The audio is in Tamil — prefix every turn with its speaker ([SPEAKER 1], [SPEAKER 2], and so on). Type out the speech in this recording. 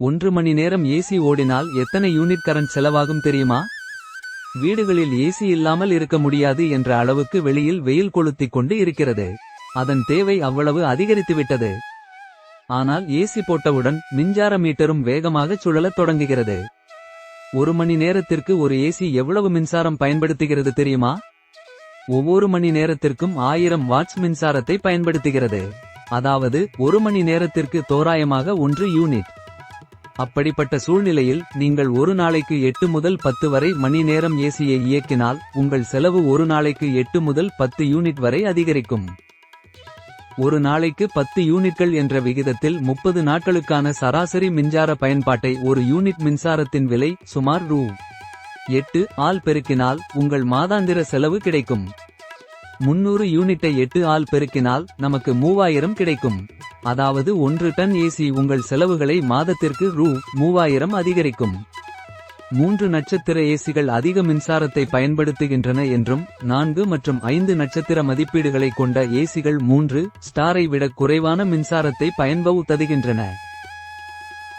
[SPEAKER 1] ஒன்று மணி நேரம் ஏசி ஓடினால் எத்தனை யூனிட் கரண்ட் செலவாகும் தெரியுமா? வீடுகளில் ஏசி இல்லாமல் இருக்க முடியாது என்ற அளவுக்கு வெளியில் வெயில் கொளுத்திக் கொண்டு இருக்கிறது. அதன் தேவை அவ்வளவு அதிகரித்துவிட்டது ஆனால் ஏசி போட்டவுடன் மின்சார மீட்டரும் வேகமாக சுழலத் தொடங்குகிறது. ஒரு மணி நேரத்திற்கு ஒரு ஏசி எவ்வளவு மின்சாரம் பயன்படுத்துகிறது தெரியுமா? ஒவ்வொரு மணி நேரத்திற்கும் ஆயிரம் வாட்ஸ் மின்சாரத்தை பயன்படுத்துகிறது. அதாவது ஒரு மணி நேரத்திற்கு தோராயமாக ஒன்று யூனிட். அப்படிப்பட்ட சூழ்நிலையில் நீங்கள் ஒரு நாளைக்கு எட்டு முதல் பத்து வரை மணி நேரம் ஏசியை இயக்கினால் உங்கள் செலவு ஒரு நாளைக்கு எட்டு முதல் பத்து யூனிட் வரை அதிகரிக்கும். ஒரு நாளைக்கு பத்து யூனிட்கள் என்ற விகிதத்தில் முப்பது நாட்களுக்கான சராசரி மின்சார பயன்பாட்டை ஒரு யூனிட் மின்சாரத்தின் விலை சுமார் ரூ. எட்டு ஆல் பெருக்கினால் உங்கள் மாதாந்திர செலவு கிடைக்கும். முன்னூறு யூனிட்டை எட்டு ஆல் பெருக்கினால் நமக்கு மூவாயிரம் கிடைக்கும். அதாவது ஒன்று டன் ஏசி உங்கள் செலவுகளை மாதத்திற்கு ரூ. மூவாயிரம் அதிகரிக்கும். மூன்று நட்சத்திர ஏசிகள் அதிக மின்சாரத்தை பயன்படுத்துகின்றன என்றும் நான்கு மற்றும் ஐந்து நட்சத்திர மதிப்பீடுகளை கொண்ட ஏசிகள் மூன்று ஸ்டாரை விட குறைவான மின்சாரத்தை பயன்படுத்துகின்றன